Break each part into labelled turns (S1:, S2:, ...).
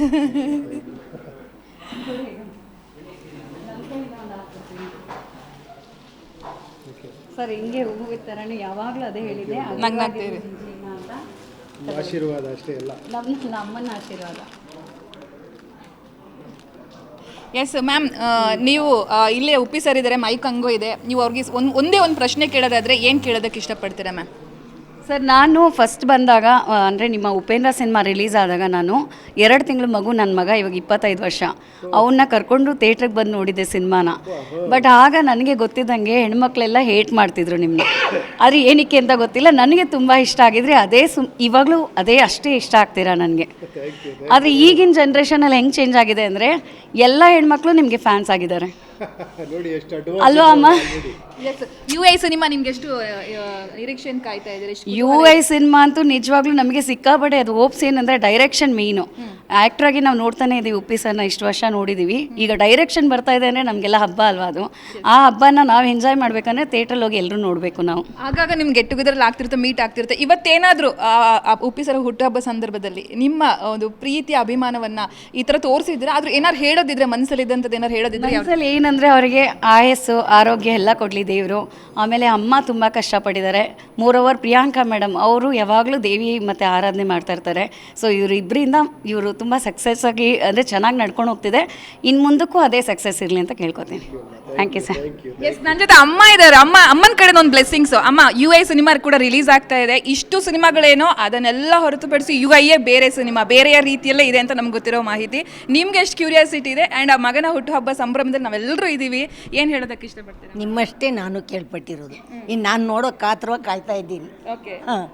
S1: Sir ಹಿಂಗೆ ಹೂವು ಥರನೇ ಯಾವಾಗಲೂ ಅದೇ ಹೇಳಿದೆ
S2: ನಂಗ್ ನಗ್ತೀರಿ.
S1: ಜೀವನ ಅಂತ.
S3: ನಿಮ್ಮ ಆಶೀರ್ವಾದ ಅಷ್ಟೇ ಎಲ್ಲ.
S1: ನಮ್ಮ ನಮ್ಮನ್ನ ಆಶೀರ್ವಾದ.
S2: ಎಸ್ ಮ್ಯಾಮ್ ನೀವು ಇಲ್ಲೇ ಉಪ್ಪಿ ಸರ್ ಇದ್ದಾರೆ ಮೈಕ್ ಹಂಗೋ ಇದೆ. ನೀವು ಅವ್ರಿಗೆ ಒಂದು ಒಂದೇ ಒಂದು ಪ್ರಶ್ನೆ ಕೇಳೋದಾದ್ರೆ ಏನು ಕೇಳೋದಕ್ಕೆ ಇಷ್ಟಪಡ್ತೀರಾ ಮ್ಯಾಮ್
S1: ಸರ್ ನಾನು ಫಸ್ಟ್ ಬಂದಾಗ ಅಂದರೆ ನಿಮ್ಮ ಉಪೇಂದ್ರ ಸಿನಿಮಾ ರಿಲೀಸ್ ಆದಾಗ ನಾನು ಎರಡು ತಿಂಗಳು ಮಗು ನನ್ನ ಮಗ ಇವಾಗ ಇಪ್ಪತ್ತೈದು ವರ್ಷ. ಅವನ್ನ ಕರ್ಕೊಂಡು ಥಿಯೇಟ್ರಿಗೆ ಬಂದು ನೋಡಿದ್ದೆ ಸಿನಿಮಾನ. ಬಟ್ ಆಗ ನನಗೆ ಗೊತ್ತಿದ್ದಂಗೆ ಹೆಣ್ಮಕ್ಳೆಲ್ಲ ಹೇಟ್ ಮಾಡ್ತಿದ್ರು ನಿಮ್ಮನ್ನ ಆದರೆ ಏನಕ್ಕೆ ಅಂತ ಗೊತ್ತಿಲ್ಲ ನನಗೆ ತುಂಬ ಇಷ್ಟ ಆಗಿದ್ರೆ ಅದೇ ಸುಮ್ ಇವಾಗಲೂ ಅದೇ ಅಷ್ಟೇ ಇಷ್ಟ ಆಗ್ತೀರಾ ನನಗೆ. ಆದರೆ ಈಗಿನ ಜನ್ರೇಷನಲ್ಲಿ ಹೆಂಗೆ ಚೇಂಜ್ ಆಗಿದೆ ಅಂದರೆ ಎಲ್ಲ ಹೆಣ್ಮಕ್ಳು ನಿಮಗೆ ಫ್ಯಾನ್ಸ್ ಆಗಿದ್ದಾರೆ.
S3: ನೋಡಿ ಎಷ್ಟು ಅಡ್ವಾನ್ಸ್
S1: ಅಲ್ವಾ ಅಮ್ಮ?
S2: ಎಸ್ ಯು ಐ ಸಿನಿಮಾ ನಿಮ್ಗೆ ಎಷ್ಟು ನಿರೀಕ್ಷೆ ಕಾಯ್ತಾ ಇದ್ದಾರೆ?
S1: ಯು ಐ ಸಿನಿಮಾ ಅಂತೂ ನಿಜವಾಗ್ಲೂ ನಮಗೆ ಸಿಕ್ಕಾಪಟ್ಟೆ ಅದು ಹೋಪ್ಸ್ ಏನಂದ್ರೆ ಡೈರೆಕ್ಷನ್ ಮೇಯ್ನು ಆ್ಯಕ್ಟ್ರಾಗಿ ನಾವು ನೋಡ್ತಾನೆ ಇದ್ದೀವಿ ಉಪ್ಪಿ ಸರ್ನ ಇಷ್ಟು ವರ್ಷ ನೋಡಿದ್ದೀವಿ ಈಗ ಡೈರೆಕ್ಷನ್ ಬರ್ತಾ ಇದೆ ಅಂದರೆ ನಮಗೆಲ್ಲ ಹಬ್ಬ ಅಲ್ವಾ ಅದು? ಆ ಹಬ್ಬನ ನಾವು ಎಂಜಾಯ್ ಮಾಡ್ಬೇಕಂದ್ರೆ ಥಿಯೇಟ್ರಲ್ಲಿ ಹೋಗಿ ಎಲ್ಲರೂ ನೋಡಬೇಕು ನಾವು.
S2: ಆಗಾಗ ನಿಮ್ಗೆ ಗೆಟ್ ಟುಗೆದರ್ ಆಗ್ತಿರುತ್ತೆ ಮೀಟ್ ಆಗ್ತಿರುತ್ತೆ. ಇವತ್ತೇನಾದರೂ ಉಪ್ಪಿ ಸರ್ ಹುಟ್ಟುಹಬ್ಬ ಸಂದರ್ಭದಲ್ಲಿ ನಿಮ್ಮ ಒಂದು ಪ್ರೀತಿ ಅಭಿಮಾನವನ್ನು ಈ ಥರ ತೋರಿಸಿದ್ರೆ ಆದರೂ ಏನಾರು ಹೇಳೋದಿದ್ರೆ ಮನಸ್ಸಲ್ಲಿ ಇದ್ದಂಥದ್ದು ಏನಾರು ಹೇಳೋದಿದ್ರೆ?
S1: ಮನಸ್ಸಲ್ಲಿ ಏನಂದರೆ ಅವರಿಗೆ ಆಯಸ್ಸು ಆರೋಗ್ಯ ಎಲ್ಲ ಕೊಡಲಿ ದೇವರು. ಆಮೇಲೆ ಅಮ್ಮ ತುಂಬ ಕಷ್ಟಪಟ್ಟಿದ್ದಾರೆ. ಮೂರವರ್ ಪ್ರಿಯಾಂಕಾ ಮೇಡಮ್ ಅವರು ಯಾವಾಗಲೂ ದೇವಿ ಮತ್ತು ಆರಾಧನೆ ಮಾಡ್ತಾ ಇರ್ತಾರೆ. ಸೊ ಇವರು ಇಬ್ಬರಿಂದ ಇವರು ತುಂಬ ಸಕ್ಸಸ್ ಆಗಿ ಅಂದರೆ ಚೆನ್ನಾಗಿ ನಡ್ಕೊಂಡು ಹೋಗ್ತಿದೆ. ಇನ್ನು ಮುಂದಕ್ಕೂ ಅದೇ ಸಕ್ಸಸ್ ಇರಲಿ ಅಂತ ಕೇಳ್ಕೊತೀನಿ. ಥ್ಯಾಂಕ್ ಯು ಸರ್
S2: ಎಸ್ ನನ್ನ ಜೊತೆ ಅಮ್ಮ ಇದ್ದಾರೆ ಅಮ್ಮ ಅಮ್ಮನ ಕಡೆ ಒಂದು ಬ್ಲೆಸ್ಸಿಂಗ್ಸು ಅಮ್ಮ ಯು ಐ ಸಿನಿಮಾ ಕೂಡ ರಿಲೀಸ್ ಆಗ್ತಾ ಇದೆ. ಇಷ್ಟು ಸಿನಿಮಾಗಳೇನೋ ಅದನ್ನೆಲ್ಲ ಹೊರತುಪಡಿಸಿ ಯು ಐಯೇ ಬೇರೆ ಸಿನಿಮಾ ಬೇರೆಯ ರೀತಿಯಲ್ಲೇ ಇದೆ ಅಂತ ನಮ್ಗೆ ಗೊತ್ತಿರೋ ಮಾಹಿತಿ. ನಿಮ್ಗೆ ಎಷ್ಟು ಕ್ಯೂರಿಯಾಸಿಟಿ ಇದೆ ಆ್ಯಂಡ್ ಆ ಮಗನ ಹುಟ್ಟುಹಬ್ಬ ಸಂಭ್ರಮದಲ್ಲಿ ನಾವೆಲ್ಲರೂ ಇದ್ದೀವಿ ಏನು ಹೇಳೋದಕ್ಕೆ ಇಷ್ಟಪಡ್ತೀನಿ
S4: ನಿಮ್ಮಷ್ಟೇ ನಾನು ಕೇಳ್ಪಟ್ಟಿರೋದು. ಇನ್ನು ನಾನು ನೋಡೋ ಕಾತ್ರವಾಗಿ ಕಾಯ್ತಾ ಇದ್ದೀನಿ.
S2: ಓಕೆ
S4: ಹಾಂ.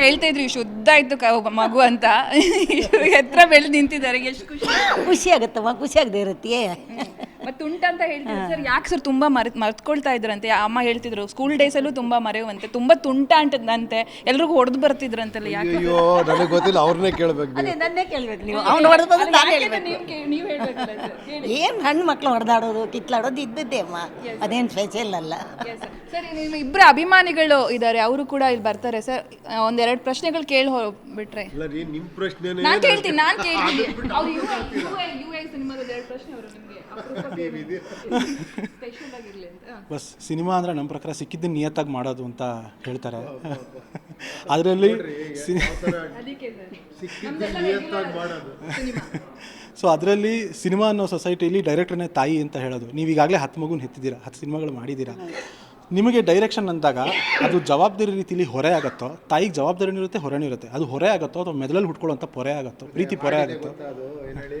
S2: ಹೇಳ್ತಾ ಇದ್ರಿ ಶುದ್ಧ ಇತ್ತು ಕ- ಮಗು ಅಂತ. ಎತ್ತರ ಬೆಳೆದು ನಿಂತಿದ್ದಾರೆ ಎಷ್ಟು ಖುಷಿ.
S4: ಖುಷಿ ಆಗುತ್ತಮ್ಮ ಖುಷಿ ಆಗದೆ ಇರುತ್ತೆ
S2: ಮತ್ತೆ ತುಂಟ ಅಂತ ಹೇಳ್ತಿದ್ರು ಸರ್ ಯಾಕೆ ಸರ್ ತುಂಬಾ ಮರೆತ್ ಮರ್ತ್ಕೊಳ್ತಾ ಇದ್ರಂತೆ? ಅಮ್ಮ ಹೇಳ್ತಿದ್ರು ಸ್ಕೂಲ್ ಡೇಸ್ ಅಲ್ಲೂ ತುಂಬಾ ಮರೆಯುವಂತೆ ತುಂಬಾ ತುಂಟ ಅಂತದಂತೆ ಎಲ್ರಿಗೂ ಹೊಡೆದು ಬರ್ತಿದ್ರಂತೆಲ್ಲ ಯಾಕೆ?
S3: ಅಯ್ಯೋ ನನಗೆ ಗೊತ್ತಿಲ್ಲ ಅವ್ರನ್ನೇ ಕೇಳ್ಬೇಕು ನೀವು.
S4: ಅದೇ ನನ್ನೇ ಕೇಳ್ಬೇಕು ನೀವು. ಅವ್ನು ಹೊಡೆದು ಬಂದು ನಾನು ಹೇಳ್ಬೇಕು.
S2: ನೀವು ಹೇಳ್ಬೇಕಲ್ಲ ಸರ್
S4: ಏನು ಹೆಣ್ಣು ಮಕ್ಳು ಹೊಡೆದಾಡೋದು ಕಿತ್ಲಾಡೋದು ಇದ್ದದ್ದೇ ಅಮ್ಮ. ಅದೇನ್ ಸ್ಪೆಷಲ್ ಅಲ್ಲ.
S2: ಸರ್ ನಿಮ್ಮ ಇಬ್ಬರು ಅಭಿಮಾನಿಗಳು ಇದ್ದಾರೆ ಅವರು ಕೂಡ ಇಲ್ಲಿ ಬರ್ತಾರೆ ಸರ್. ಒಂದೆರಡು ಪ್ರಶ್ನೆಗಳು ಕೇಳಿ ಬಿಟ್ರೆ.
S3: ಇಲ್ಲ ರೀ ನಿಮ್ಮ ಪ್ರಶ್ನೆನೇ
S2: ನಾನು ಕೇಳ್ತೀನಿ ನಾನು ಕೇಳ್ತೀನಿ. ಅವ್ರು ಯು ಯು ಸಿನಿಮಾದ ಎರಡು ಪ್ರಶ್ನೆ ಅವರು ನಿಮಗೆ. ಅಂತ
S5: ಬಸ್ ಸಿನಿಮಾ ಅಂದ್ರೆ ನಮ್ಮ ಪ್ರಕಾರ ಸಿಕ್ಕಿದ್ದು ನಿಯತ್ತಾಗಿ ಮಾಡೋದು ಅಂತ ಹೇಳ್ತಾರೆ. ಅದರಲ್ಲಿ
S2: ಅದಕ್ಕೆ ಸರ್.
S3: ಸಿಕ್ಕಿದ್ದು ನಿಯತ್ತಾಗಿ ಮಾಡೋದು.
S5: ಸೊ ಅದರಲ್ಲಿ ಸಿನಿಮಾ ಅನ್ನೋ ಸೊಸೈಟಿಯಲ್ಲಿ ಡೈರೆಕ್ಟರ್ನೇ ತಾಯಿ ಅಂತ ಹೇಳೋದು. ನೀವು ಈಗಾಗಲೇ ಹತ್ತು ಮಗುನ ಹೆತ್ತಿದ್ದೀರಾ ಹತ್ತು ಸಿನಿಮಾಗಳು ಮಾಡಿದ್ದೀರಾ. ನಿಮಗೆ ಡೈರೆಕ್ಷನ್ ಅಂದಾಗ ಅದು ಜವಾಬ್ದಾರಿ ರೀತಿಲಿ ಹೊರೆ ಆಗುತ್ತೋ ತಾಯಿಗೆ ಜವಾಬ್ದಾರಿನೂ ಇರುತ್ತೆ ಹೊರೆನೂ ಇರುತ್ತೆ. ಅದು ಹೊರೆ ಆಗುತ್ತೋ ಅಥವಾ ಮೆದಲಲ್ಲಿ ಹುಟ್ಕೊಳ್ಳೋಂಥ ಪೊರೆ ಆಗುತ್ತೋ ಪ್ರೀತಿ ಪೊರೆ ಆಗುತ್ತೋ?
S3: ಅದು ಏನು ಹೇಳಿ?